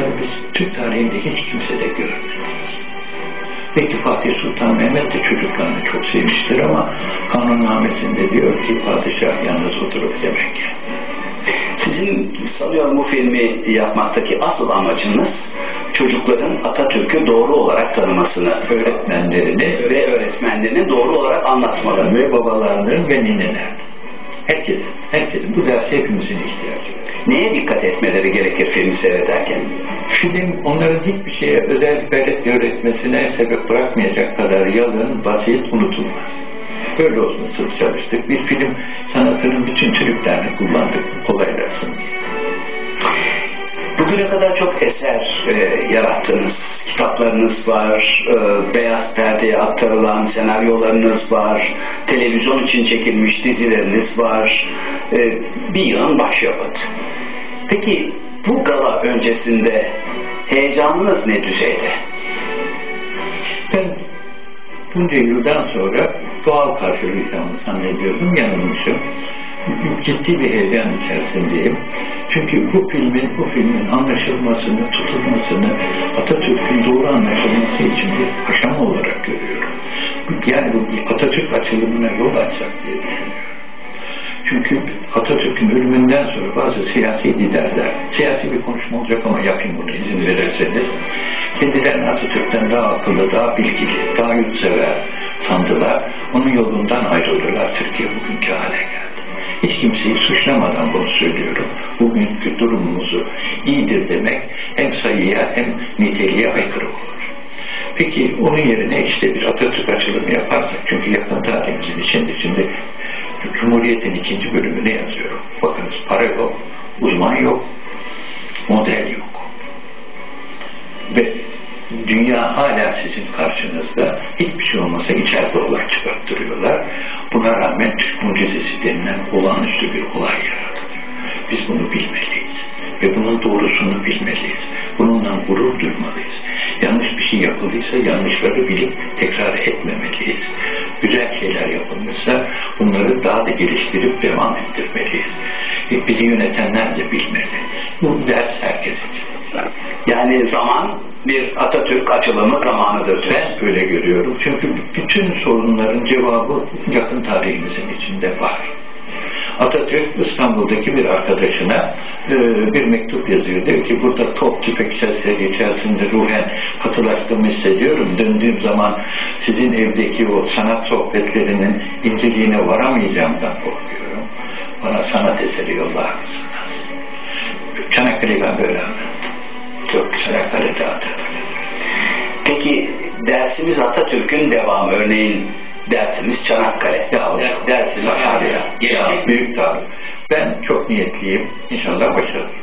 Biz Türk tarihinde hiç kimse de görmedik. Peki Fatih Sultan Mehmet de çocuklarını çok sevmiştir ama kanunnamesinde diyor ki padişah yalnız oturup yemek yer. Sizin sanıyorum bu filmi yapmaktaki asıl amacınız çocukların Atatürk'ü doğru olarak tanımasını Öğretmenlerini ve öğretmenlerinin doğru olarak anlatmaları. ve babalarının ve ninelerinin. Herkesin, herkesin. Bu derse hepimizin ihtiyacı. Neye dikkat etmeleri gerekir filmi seyrederken? Film onların hiçbir şeye özel gayret öğretmesine sebep bırakmayacak kadar yalın, basit, unutulmaz. Böyle olsun sırf çalıştık. Bir film sanatının bütün trüklerini kullandık kolaylaşsın diye. Bugüne kadar çok eser e, yarattınız. Kitaplarınız var, e, beyaz perdeye aktarılan senaryolarınız var, televizyon için çekilmiş dizileriniz var. E, bir yığın başyapıt. Peki bu gala öncesinde heyecanınız ne düzeyde? Ben bunca yıldan sonra doğal karşılayacağımı zannediyordum, yanılmışım. Ciddi bir heyecan içerisindeyim. Çünkü bu filmin, bu filmin anlaşılmasını, tutulmasını, Atatürk'ün doğru anlaşılması için bir aşama olarak görüyorum. Yani bu Atatürk açılımına yol açacak diye düşünüyorum. Çünkü Atatürk'ün ölümünden sonra bazı siyasi liderler, siyasi bir konuşma olacak ama yapayım bunu izin verirseniz, kendilerini Atatürk'ten daha akıllı, daha bilgili, daha yurtsever sandılar. Onun yolundan ayrıldılar. Türkiye bugünkü hale geldi. Hiç kimseyi suçlamadan bunu söylüyorum. Bugünkü durumumuzu iyidir demek hem sayıya hem niteliğe aykırı olur. Peki onun yerine işte bir Atatürk açılımı yaparsak, çünkü yakın tarihimizin içinde şimdi Cumhuriyet'in ikinci bölümüne yazıyorum. Bakınız para yok, uzman yok, model yok. Ve dünya hala sizin karşınızda hiçbir şey olmasa içeride olay çıkarttırıyorlar. Buna rağmen mucizesi denilen olağanüstü bir olay yaratılıyor. Biz bunu bilmeliyiz. Ve bunun doğrusunu bilmeliyiz. Bununla gurur duymalıyız. Yanlış bir şey yapıldıysa yanlışları bilip tekrar etmemeliyiz. Güzel şeyler yapılmışsa bunları daha da geliştirip devam ettirmeliyiz. E, bizi yönetenler de bilmeli. Bu ders herkes için. Yani zaman bir Atatürk açılımı zamanıdır. Ben öyle görüyorum. Çünkü bütün sorunların cevabı yakın tarihimizin içinde var. Atatürk İstanbul'daki bir arkadaşına e, bir mektup yazıyor. Diyor ki burada top tüfek sesleri içerisinde ruhen katılaştığımı hissediyorum. Döndüğüm zaman sizin evdeki o sanat sohbetlerinin inceliğine varamayacağımdan korkuyorum. Bana sanat eseri yollar mısınız? Çanakkale'yi ben böyle anlattım. Güzel Çanakkale'de hatırladım. Peki dersimiz Atatürk'ün devamı. Örneğin dersimiz Çanakkale. Ya. Dersimiz Sakarya. Ya, büyük tabi. Ben çok niyetliyim. İnşallah başarırım.